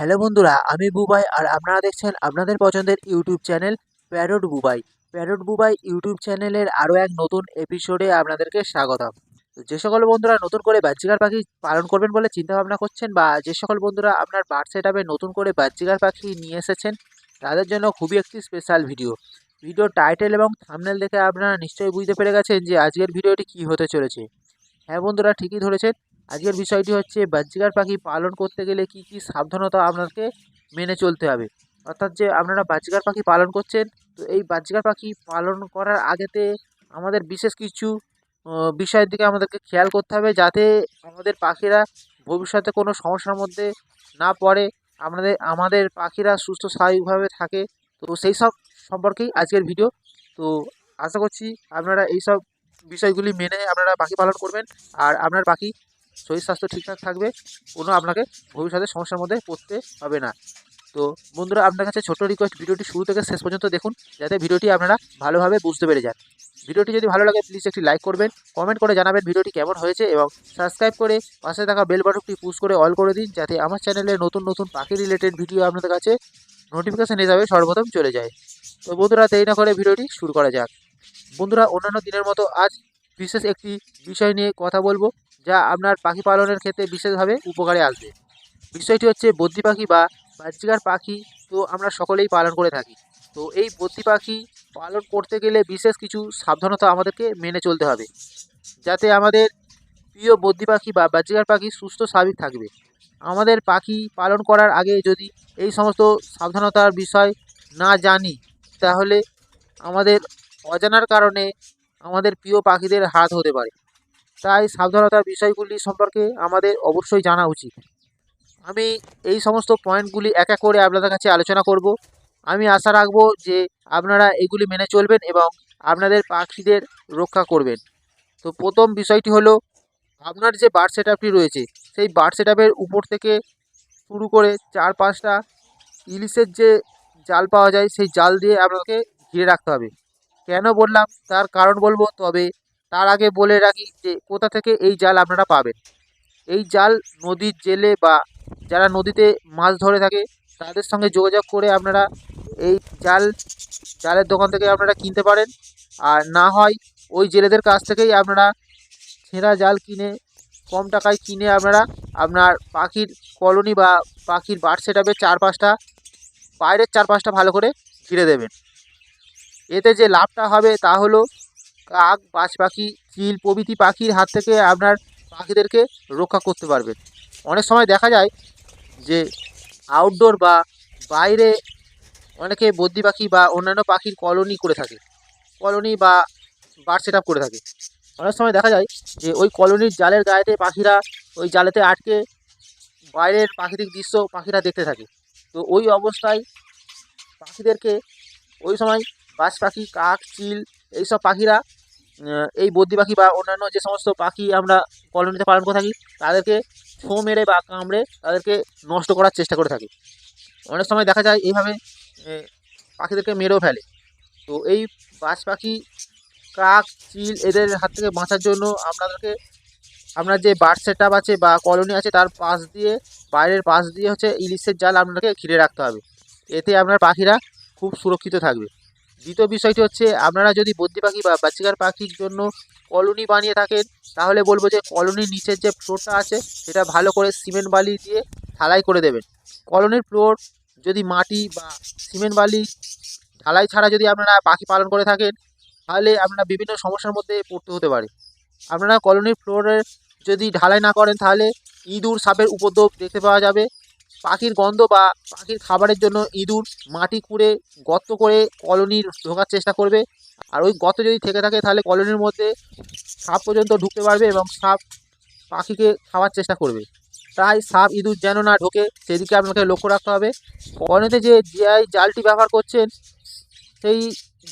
Hello বন্ধুরা, আমি বুবাই আর আপনারা দেখছেন আপনাদের পছন্দের YouTube channel parrot Bubai. Parrot Bubai YouTube চ্যানেলের আরও এক নতুন এপিসোডে আপনাদেরকে স্বাগতম। যে সকল বন্ধুরা নতুন করে বাচ্চিকার পাখি পালন করবেন বলে চিন্তা ভাবনা করছেন বা যে সকল বন্ধুরা আপনার বার্ড সেট নতুন করে বাচ্চিকার পাখি নিয়ে এসেছেন, তাদের জন্য খুবই একটি স্পেশাল ভিডিও ভিডিও টাইটেল এবং থামনেল দেখে আপনারা নিশ্চয়ই বুঝতে পেরে গেছেন যে আজকের ভিডিওটি কী হতে চলেছে। হ্যাঁ বন্ধুরা, ঠিকই ধরেছেন। আজকের বিষয়টি হচ্ছে বাচ্চিকার পাখি পালন করতে গেলে কি কি সাবধানতা আপনাকে মেনে চলতে হবে। অর্থাৎ যে আপনারা বাচ্চিকার পাখি পালন করছেন, তো এই বাচ্চিকার পাখি পালন করার আগেতে আমাদের বিশেষ কিছু বিষয়ের দিকে আমাদেরকে খেয়াল করতে হবে যাতে আমাদের পাখিরা ভবিষ্যতে কোনো সমস্যার মধ্যে না পড়ে, আমাদের আমাদের পাখিরা সুস্থ স্বাভাবিকভাবে থাকে। তো সেই সব সম্পর্কেই আজকের ভিডিও। তো আশা করছি আপনারা এই সব বিষয়গুলি মেনে আপনারা পাখি পালন করবেন। আর আপনার পাখি শরীর স্বাস্থ্য ঠিকঠাক থাকবে, কোনো আপনাকে ভবিষ্যতে সমস্যার মধ্যে পড়তে হবে না। তো বন্ধুরা, আপনার কাছে ছোট রিকোয়েস্ট ভিডিওটি শুরু থেকে শেষ পর্যন্ত দেখুন, যাতে ভিডিওটি আপনারা ভালোভাবে বুঝতে পেরে যান। ভিডিওটি যদি ভালো লাগে প্লিজ একটি লাইক করবেন কমেন্ট করে জানাবেন ভিডিওটি কেমন হয়েছে এবং সাবস্ক্রাইব করে পাশে থাকা বেল বাটনটি পুশ করে অল করে দিন, যাতে আমার চ্যানেলে নতুন নতুন পাখি রিলেটেড ভিডিও আপনাদের কাছে নোটিফিকেশান হিসাবে সর্বপ্রথম চলে যায়। তো বন্ধুরা, দেরি না করে ভিডিওটি শুরু করা যাক। বন্ধুরা, অন্যান্য দিনের মতো আজ বিশেষ একটি বিষয় নিয়ে কথা বলব। যা আপনার পাখি পালনের ক্ষেত্রে বিশেষভাবে উপকারে আসবে। বিষয়টি হচ্ছে বদ্যি পাখি বা বাচ্চিকার পাখি তো আমরা সকলেই পালন করে থাকি। তো এই বদ্যি পাখি পালন করতে গেলে বিশেষ কিছু সাবধানতা আমাদেরকে মেনে চলতে হবে। যাতে আমাদের প্রিয় বদ্যি পাখি বা বাচ্চিকার পাখি সুস্থ স্বাভাবিক থাকবে। আমাদের পাখি পালন করার আগে যদি এই সমস্ত সাবধানতার বিষয় না জানি, তাহলে আমাদের অজানার কারণে আমাদের প্রিয় পাখিদের হাত হতে পারে। তাই সাবধানতার বিষয়গুলি সম্পর্কে আমাদের অবশ্যই জানা উচিত। আমি এই সমস্ত পয়েন্টগুলি এক এক করে আপনাদের কাছে আলোচনা করব। আমি আশা রাখব যে আপনারা এগুলি মেনে চলবেন এবং আপনাদের পাখিদের রক্ষা করবেন। তো প্রথম বিষয়টি হলো, আপনার যে বার্ড সেট রয়েছে, সেই বার্ড সেট উপর থেকে শুরু করে চার পাঁচটা ইলিশের যে জাল পাওয়া যায়, সেই জাল দিয়ে আপনাকে ঘিরে রাখতে হবে। কেন বললাম? তার কারণ বলব, তবে তার আগে বলে রাখি যে কোথা থেকে এই জাল আপনারা পাবেন। এই জাল নদীর জেলে বা যারা নদীতে মাছ ধরে থাকে, তাদের সঙ্গে যোগাযোগ করে আপনারা এই জাল, জালের দোকান থেকে আপনারা কিনতে পারেন। আর না হয় ওই জেলেদের কাছ থেকেই আপনারা ছেঁড়া জাল কিনে, কম টাকায় কিনে আপনারা আপনার পাখির কলোনি বা পাখির বার্ড সেট চার পাঁচটা বাইরের চার পাঁচটা ভালো করে ঘিরে দেবেন। এতে যে লাভটা হবে তা হলো কাক বাজ পাখি, চিল প্রভৃতি পাখির হাত থেকে আপনার পাখিদেরকে রক্ষা করতে পারবেন অনেক সময় দেখা যায় যে আউটডোর বা বাইরে অনেকে বদ্যি পাখি বা অন্যান্য পাখির কলোনি করে থাকে। কলোনি বা বার্ড সেট করে থাকে। অনেক সময় দেখা যায় যে ওই কলোনির জালের গায়েতে পাখিরা ওই জালেতে আটকে বাইরের প্রাকৃতিক দৃশ্য পাখিরা দেখতে থাকে। তো ওই অবস্থায় পাখিদেরকে ওই সময় বাজ পাখি, কাক, চিল এইসব পাখিরা এই বদ্যি পাখি বা অন্যান্য যে সমস্ত পাখি আমরা কলোনিতে পালন করে থাকি, তাদেরকে ছোঁ মেরে বা কামড়ে তাদেরকে নষ্ট করার চেষ্টা করে থাকি। অনেক সময় দেখা যায় এইভাবে পাখিদেরকে মেরেও ফেলে। তো এই বাজ পাখি, কাক, চিল এদের হাত থেকে বাঁচার জন্য আপনাদেরকে, আপনার যে বার্ড সেট আছে বা কলোনি আছে, তার পাশ দিয়ে, বাইরের পাশ দিয়ে হচ্ছে ইলিশের জাল আপনাকে ঘিরে রাখতে হবে। এতে আপনার পাখিরা খুব সুরক্ষিত থাকবে। দ্বিতীয় বিষয়টি হচ্ছে, আপনারা যদি বদ্যি পাখি বা বাচ্চিকার পাখির জন্য কলোনি বানিয়ে থাকেন, তাহলে বলব যে কলোনির নিচের যে ফ্লোরটা আছে, সেটা ভালো করে সিমেন্ট বালি দিয়ে ঢালাই করে দেবেন। কলোনির ফ্লোর যদি মাটি বা সিমেন্ট বালি ঢালাই ছাড়া যদি আপনারা পাখি পালন করে থাকেন, তাহলে আপনারা বিভিন্ন সমস্যার মধ্যে পড়তে হতে পারে। আপনারা কলোনির ফ্লোরে যদি ঢালাই না করেন, তাহলে ইঁদুর, সাপের উপদ্রব দেখতে পাওয়া যাবে। পাখির গন্ধ বা পাখির খাবারের জন্য ইঁদুর মাটি খুঁড়ে গর্ত করে কলোনির ঢোকার চেষ্টা করবে। আর ওই গর্ত যদি থেকে থাকে, তাহলে কলোনির মধ্যে সাপ পর্যন্ত ঢুকতে পারবে এবং সাপ পাখিকে খাওয়ার চেষ্টা করবে। তাই সাপ ইঁদুর যেন না ঢোকে, সেদিকে আপনাকে লক্ষ্য রাখতে হবে। কলোনিতে যে জিআই জালটি ব্যবহার করছেন, সেই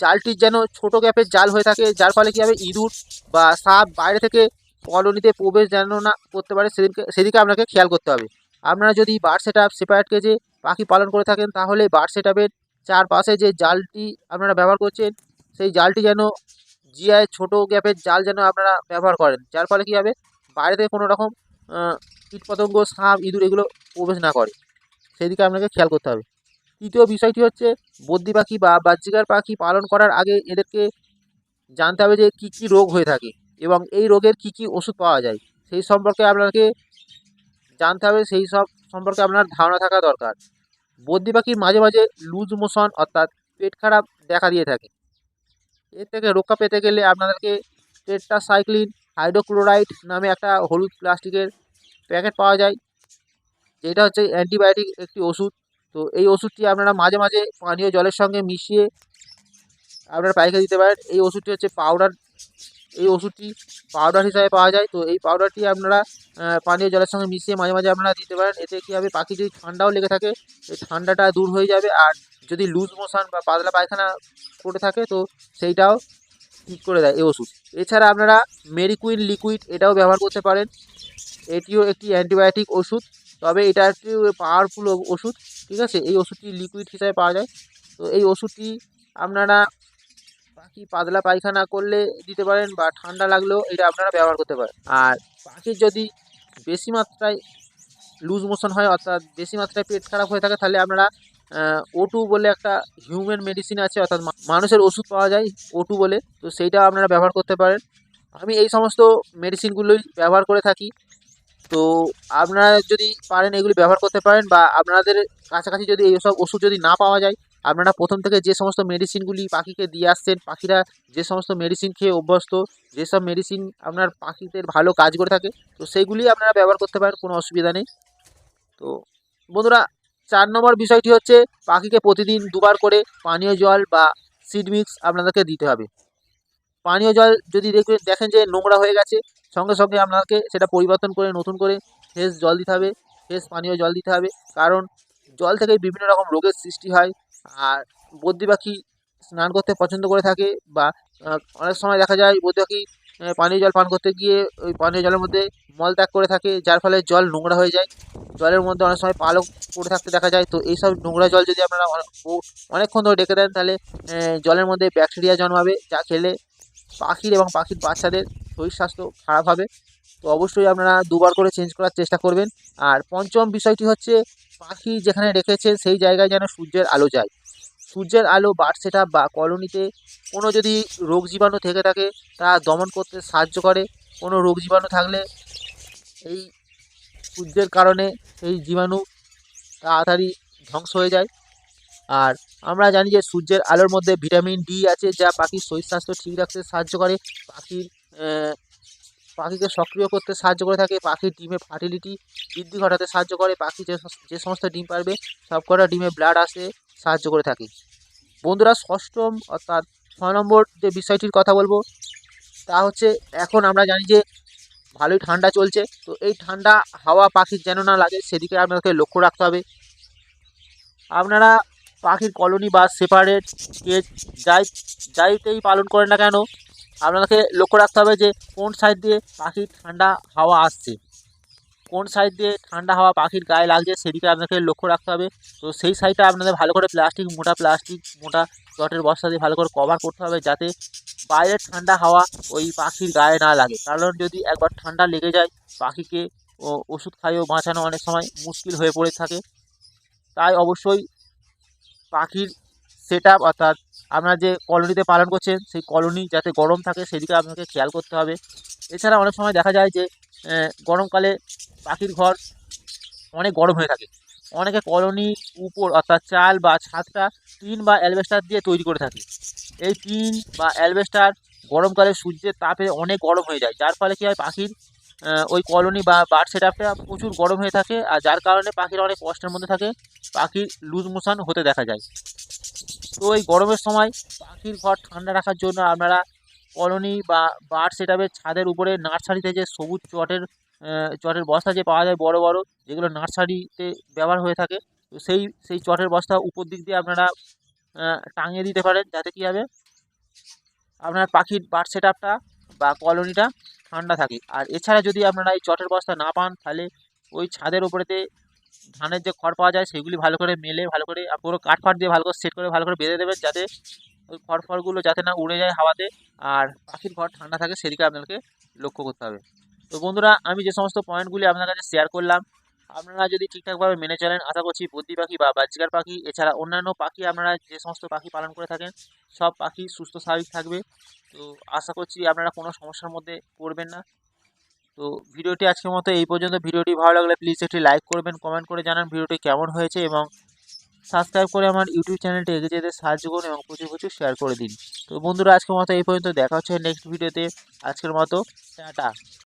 জালটির যেন ছোট গ্যাপের জাল হয়ে থাকে, যার ফলে কী হবে? ইঁদুর বা সাপ বাইরে থেকে কলোনিতে প্রবেশ যেন না করতে পারে সেদিকে সেদিকে আপনাকে খেয়াল করতে হবে। আপনারা যদি বার্ড সেট আপ সেপারেট কেজে পাখি পালন করে থাকেন, তাহলে বার্ড সেট আপের চারপাশে যে জালটি আপনারা ব্যবহার করছেন, সেই জালটি যেন জিআই ছোটো গ্যাপের জাল যেন আপনারা ব্যবহার করেন। যার ফলে কী হবে? বাইরে থেকে কোনো রকম কীটপতঙ্গ, সাপ, ইঁদুর এগুলো প্রবেশ না করে। সেদিকে আপনাকে খেয়াল করতে হবে। তৃতীয় বিষয়টি হচ্ছে বদ্যি পাখি বা বাহ্যিকার পাখি পালন করার আগে এদেরকে জানতে হবে যে কী কী রোগ হয়ে থাকে এবং এই রোগের কী কী ওষুধ পাওয়া যায়। সেই সম্পর্কে আপনাকে জানতে হবে সেই সব সম্পর্কে আপনার ধারণা থাকা দরকার। বদ্যি পাখির মাঝে মাঝে লুজ মোশন অর্থাৎ পেট খারাপ দেখা দিয়ে থাকে। এর থেকে রক্ষা পেতে গেলে আপনাদেরকে পেটটা সাইক্লিন হাইড্রোক্লোরাইড নামে একটা হলুদ প্লাস্টিকের প্যাকেট পাওয়া যায়। যেটা হচ্ছে অ্যান্টিবায়োটিক একটি ওষুধ। তো এই ওষুধটি আপনারা মাঝে মাঝে পানীয় জলের সঙ্গে মিশিয়ে আপনারা পাইকে দিতে পারেন। এই ওষুধটি হচ্ছে পাউডার এই ওষুধটি পাউডার হিসাবে পাওয়া যায়। তো এই পাউডারটি আপনারা পানীয় জলের সঙ্গে মিশিয়ে মাঝে মাঝে আপনারা দিতে পারেন। এতে কী হবে? পাখি যদি ঠান্ডাও লেগে থাকে। এই ঠান্ডাটা দূর হয়ে যাবে। আর যদি লুজ মোশন বা পাতলা পায়খানা করে থাকে, তো সেইটাও ঠিক করে দেয় এই ওষুধ। এছাড়া আপনারা মেরিকুইন লিকুইড এটাও ব্যবহার করতে পারেন। এটিও একটি অ্যান্টিবায়োটিক ওষুধ। তবে এটা একটি পাওয়ারফুল ওষুধ। ঠিক আছে? এই ওষুধটি লিকুইড হিসাবে পাওয়া যায়। তো এই ওষুধটি আপনারা পাখি পাতলা পায়খানা করলে দিতে পারেন বা ঠান্ডা লাগলেও এটা আপনারা ব্যবহার করতে পারেন। আর পাখির যদি বেশি মাত্রায় লুজ মোশন হয়, অর্থাৎ বেশি মাত্রায় পেট খারাপ হয়ে থাকে, তাহলে আপনারা ওটু বলে একটা হিউম্যান মেডিসিন আছে, অর্থাৎ মানুষের ওষুধ পাওয়া যায় ওটু বলে। তো সেইটা আপনারা ব্যবহার করতে পারেন। আমি এই সমস্ত মেডিসিনগুলোই ব্যবহার করে থাকি। তো আপনারা যদি পারেন এগুলি ব্যবহার করতে পারেন বা আপনাদের কাছাকাছি যদি এইসব ওষুধ যদি না পাওয়া যায় আপনারা প্রথম থেকে যে সমস্ত মেডিসিনগুলি পাখিকে দিয়ে আসছেন, পাখিরা যে সমস্ত মেডিসিন খেয়ে অভ্যস্ত যেসব মেডিসিন আপনার পাখিদের ভালো কাজ করে থাকে, তো সেইগুলি আপনারা ব্যবহার করতে পারেন, কোনো অসুবিধা নেই। তো বন্ধুরা, চার নম্বর বিষয়টি হচ্ছে পাখিকে প্রতিদিন দুবার করে পানীয় জল বা সিড মিক্স আপনাদেরকে দিতে হবে। পানীয় জল যদি দেখবেন, দেখেন যে নোংরা হয়ে গেছে, সঙ্গে সঙ্গে আপনাকে সেটা পরিবর্তন করে, নতুন করে ফ্রেশ জল দিতে হবে ফ্রেশ পানীয় জল দিতে হবে, কারণ জল থেকে বিভিন্ন রকম রোগের সৃষ্টি হয় আর বদ্যি পাখি স্নান করতে পছন্দ করে থাকে বা অনেক সময় দেখা যায় বদ্যি পাখি পানীয় জল পান করতে গিয়ে ওই পানীয় জলের মধ্যে মলত্যাগ করে থাকে, যার ফলে জল নোংরা হয়ে যায়। জলের মধ্যে অনেক সময় পালক পড়ে থাকতে দেখা যায়। তো এইসব নোংরা জল যদি আপনারা অনে- অনেকক্ষণ ধরে ডেকে দেন, তাহলে জলের মধ্যে ব্যাকটেরিয়া জন্মাবে, যা খেলে পাখির এবং পাখির বাচ্চাদের শরীর স্বাস্থ্য খারাপ হবে। তো অবশ্যই আপনারা দুবার করে চেঞ্জ করার চেষ্টা করবেন। আর পঞ্চম বিষয়টি হচ্ছে পাখি যেখানে রেখেছে, সেই জায়গায় যেন সূর্যের আলো যায়। সূর্যের আলো বার্ড সেট বা কলোনিতে কোনো যদি রোগ জীবাণু থেকে থাকে, তা দমন করতে সাহায্য করে। কোনো রোগ জীবাণু থাকলে এই সূর্যের কারণে সেই জীবাণু তাড়াতাড়ি ধ্বংস হয়ে যায়। আর আমরা জানি যে সূর্যের আলোর মধ্যে ভিটামিন ডি আছে, যা পাখির শরীর স্বাস্থ্য ঠিক রাখতে সাহায্য করে। পাখির পাখিকে সক্রিয় করতে সাহায্য করে থাকে। পাখির ডিমে ফার্টিলিটি বৃদ্ধি ঘটাতে সাহায্য করে। পাখি যে যে সমস্ত ডিম পারবে, সবকটা ডিমে ব্লাড আসতে সাহায্য করে থাকে। বন্ধুরা, ষষ্ঠম অর্থাৎ ছয় নম্বর যে বিষয়টির কথা বলব, তা হচ্ছে এখন আমরা জানি যে ভালোই ঠান্ডা চলছে। তো এই ঠান্ডা হাওয়া পাখির যেন না লাগে, সেদিকে আপনাকে লক্ষ্য রাখতে হবে। আপনারা পাখির কলোনি বা সেপারেট কেজ যাই, যাইতেই পালন করেন না কেন আপনাকে লক্ষ্য রাখতে হবে যে কোন সাইড দিয়ে পাখির ঠান্ডা হাওয়া আসছে। কোন সাইড দিয়ে ঠান্ডা হাওয়া পাখির গায়ে লাগছে সেদিকে আপনাকে লক্ষ্য রাখতে হবে। তো সেই সাইডটা আপনাদের ভালো করে প্লাস্টিক মোটা প্লাস্টিক মোটা চটের বস্তা দিয়ে ভালো করে কভার করতে হবে যাতে বাইরের ঠান্ডা হাওয়া ওই পাখির গায়ে না লাগে। কারণ যদি একবার ঠান্ডা লেগে যায়, পাখিকে ও ওষুধ খাইয়েও বাঁচানো অনেক সময় মুশকিল হয়ে পড়ে থাকে। তাই অবশ্যই পাখির সেট আপ অর্থাৎ আপনারা যে কলোনিতে পালন করছেন, সেই কলোনি যাতে গরম থাকে সেদিকে আপনাকে খেয়াল করতে হবে। এছাড়া অনেক সময় দেখা যায় যে গরমকালে পাখির ঘর অনেক গরম হয়ে থাকে। অনেকে কলোনি উপর অর্থাৎ চাল বা ছাদটা টিন বা অ্যালবেস্টার দিয়ে তৈরি করে থাকে। এই টিন বা অ্যালবেস্টার গরমকালে সূর্যের তাপে অনেক গরম হয়ে যায়। যার ফলে কী হয়, পাখির ওই কলোনি বা বার্ড সেট আপটা প্রচুর গরম হয়ে থাকে। আর যার কারণে পাখির অনেক কষ্টের মধ্যে থাকে। পাখির লুজ মোশন হতে দেখা যায়। তো এই গরমের সময় পাখির ঘর ঠান্ডা রাখার জন্য আপনারা কলোনি বা বার্ড সেট আপের ছাদের উপরে নার্সারিতে যে সবুজ চটের চটের বস্তা যে পাওয়া যায় বড় বড়, যেগুলো নার্সারিতে ব্যবহার হয়ে থাকে, তো সেই সেই চটের বস্তা উপর দিক দিয়ে আপনারা টাঙিয়ে দিতে পারেন যাতে কী হবে, আপনার পাখির বার্ড সেট আপটা বা কলোনিটা ঠান্ডা থাকে। আর এছাড়া যদি আপনারা এই চটের বস্তা না পান, তাহলে ওই ছাদের উপরেতে ধানের যে খড় পাওয়া যায় সেগুলি ভালো করে মেলে, ভালো করে পুরো কাঠ ফাট দিয়ে ভালো করে সেট করে ভালো করে বেঁধে দেবেন যাতে ওই খড় ফড়গুলো যাতে না উড়ে যায় হাওয়াতে, আর পাখির ঘর ঠান্ডা থাকে সেদিকে আপনাকে লক্ষ্য করতে হবে। তো বন্ধুরা, আমি যে সমস্ত পয়েন্টগুলি আপনার কাছে শেয়ার করলাম, আপনারা যদি ঠিকঠাকভাবে মেনে চলেন, আশা করছি বুদ্ধি পাখি বা বাজিকার পাখি, এছাড়া অন্যান্য পাখি আপনারা যে সমস্ত পাখি পালন করে থাকেন, সব পাখি সুস্থ স্বাভাবিক থাকবে। তো আশা করছি আপনারা কোনো সমস্যার মধ্যে পড়বেন না। তো ভিডিওটি আজকের মতো এই পর্যন্ত। ভিডিওটি ভালো লাগলে প্লিজ একটি লাইক করবেন কমেন্ট করে জানান ভিডিওটি কেমন হয়েছে এবং সাবস্ক্রাইব করে আমার ইউটিউব চ্যানেলটি এগিয়ে যেতে সাহায্য করুন এবং প্রচুর প্রচুর শেয়ার করে দিন। তো বন্ধুরা, আজকের মতো এই পর্যন্ত। দেখা হচ্ছে নেক্সট ভিডিওতে আজকের মতো, টাটা।